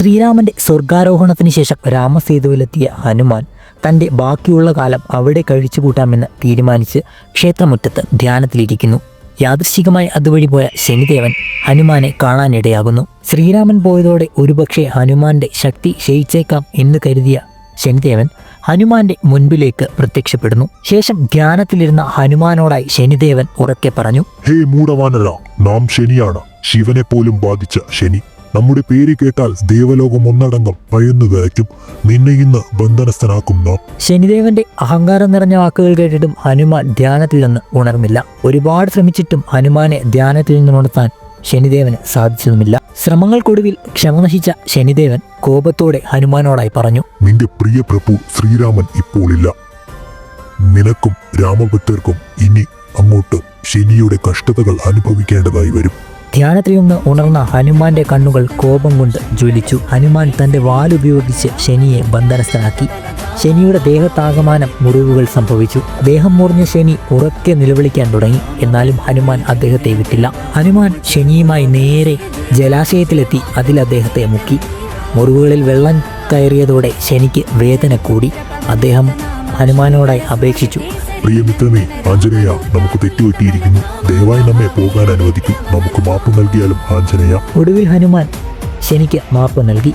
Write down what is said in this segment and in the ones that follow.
ശ്രീരാമന്റെ സ്വർഗാരോഹണത്തിന് ശേഷം രാമസേതുവിലെത്തിയ ഹനുമാൻ തന്റെ ബാക്കിയുള്ള കാലം അവിടെ കഴിച്ചുകൂട്ടാമെന്ന് തീരുമാനിച്ച് ക്ഷേത്രമുറ്റത്ത് ധ്യാനത്തിലിരിക്കുന്നു. യാദൃശികമായി അതുവഴി പോയ ശനിദേവൻ ഹനുമാനെ കാണാനിടയാകുന്നു. ശ്രീരാമൻ പോയതോടെ ഒരുപക്ഷെ ഹനുമാന്റെ ശക്തി ക്ഷയിച്ചേക്കാം എന്ന് കരുതിയ ശനിദേവൻ ഹനുമാന്റെ മുൻപിലേക്ക് പ്രത്യക്ഷപ്പെടുന്നു. ശേഷം ധ്യാനത്തിലിരുന്ന ഹനുമാനോടായി ശനിദേവൻ ഉറക്കെ പറഞ്ഞു ഹേ മൂടവാനര നാം ശനിയാണ്. ശിവനെ പോലും ബാധിച്ച ശനി. നമ്മുടെ പേര് കേട്ടാൽ ദേവലോകം ഒന്നടങ്കം ഭയന്നു നിന്നെ ഇന്ന് ബന്ധനസ്ഥനാക്കും നാം. ശനിദേവന്റെ അഹങ്കാരം നിറഞ്ഞ വാക്കുകൾ കേട്ടിട്ടും ഹനുമാൻ ധ്യാനത്തിൽ നിന്ന് ഉണർന്നില്ല. ഒരുപാട് ശ്രമിച്ചിട്ടും ഹനുമാനെ ധ്യാനത്തിൽ നിന്ന് ഉണർത്താൻ ശനിദേവന് സാധിച്ചതുമില്ല. ശ്രമങ്ങൾക്കൊടുവിൽ ക്ഷമ നശിച്ച ശനിദേവൻ കോപത്തോടെ ഹനുമാനോടായി പറഞ്ഞു നിന്റെ പ്രിയ പ്രഭു ശ്രീരാമൻ ഇപ്പോൾ ഇല്ല നിനക്കും രാമഭക്തർക്കും ഇനി അങ്ങോട്ട് ശനിയുടെ കഷ്ടതകൾ അനുഭവിക്കേണ്ടതായി വരും. ധ്യാനത്തിൽ നിന്ന് ഉണർന്ന ഹനുമാന്റെ കണ്ണുകൾ കോപം കൊണ്ട് ജ്വലിച്ചു. ഹനുമാൻ തന്റെ വാലുപയോഗിച്ച് ശനിയെ ബന്ധനസ്ഥനാക്കി. ശനിയുടെ ദേഹത്താകമാനം മുറിവുകൾ സംഭവിച്ചു. ദേഹം മുറിഞ്ഞ ശനി ഉറക്കെ നിലവിളിക്കാൻ തുടങ്ങി. എന്നാലും ഹനുമാൻ അദ്ദേഹത്തെ വിട്ടില്ല. ഹനുമാൻ ശനിയുമായി നേരെ ജലാശയത്തിലെത്തി അതിൽ അദ്ദേഹത്തെ മുക്കി. മുറിവുകളിൽ വെള്ളം കയറിയതോടെ ശനിക്ക് വേദന കൂടി. അദ്ദേഹം ഹനുമാനോടായി അപേക്ഷിച്ചു. പ്രിയമിത്രമേ ആഞ്ജനേയ നമുക്ക് തെറ്റുപറ്റിയിരിക്കുന്നു. ദയവായി നമ്മെ പോകാൻ അനുവദിക്കും. നമുക്ക് മാപ്പ് നൽകിയാലും ആഞ്ജനേയ. ഒടുവിൽ ഹനുമാൻ ശനിക്ക് മാപ്പ് നൽകി.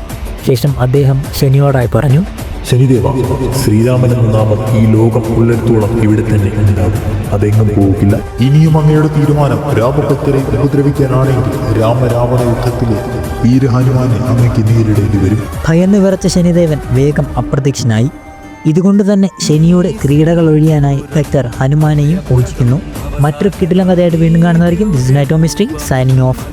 ശേഷം അദ്ദേഹം ശനിയോടായി പറഞ്ഞു ശനിദേവ ശ്രീരാമൻ എന്ന നാമം ഈ ലോകം ഉള്ളിടത്തോളം ഇവിടെ തന്നെ ഉണ്ടാകും. അതെങ്ങും പോകില്ല. ഇനിയും അങ്ങയുടെ തീരുമാനം രാമഭക്തരെ ഉപദ്രവിക്കാനാണെങ്കിൽ രാമരാവണ യുദ്ധത്തിലെ വീരഹനുമാനെ അങ്ങയ്ക്ക് നേരിടേണ്ടി വരും. ഭയന്ന് വിറച്ച ശനിദേവൻ വേഗം അപ്രത്യക്ഷനായി. ഇതുകൊണ്ട് തന്നെ ശനിയുടെ ക്രീഡകൾ ഒഴിയാനായി ഭക്തർ ഹനുമാനെയും പൂജിക്കുന്നു. മറ്റൊരു കിടിലം കഥയായിട്ട് വീണ്ടും കാണുന്നതായിരിക്കും. ദിസ് നൈറ്റോ മിസ്ട്രി സൈനിങ് ഓഫ്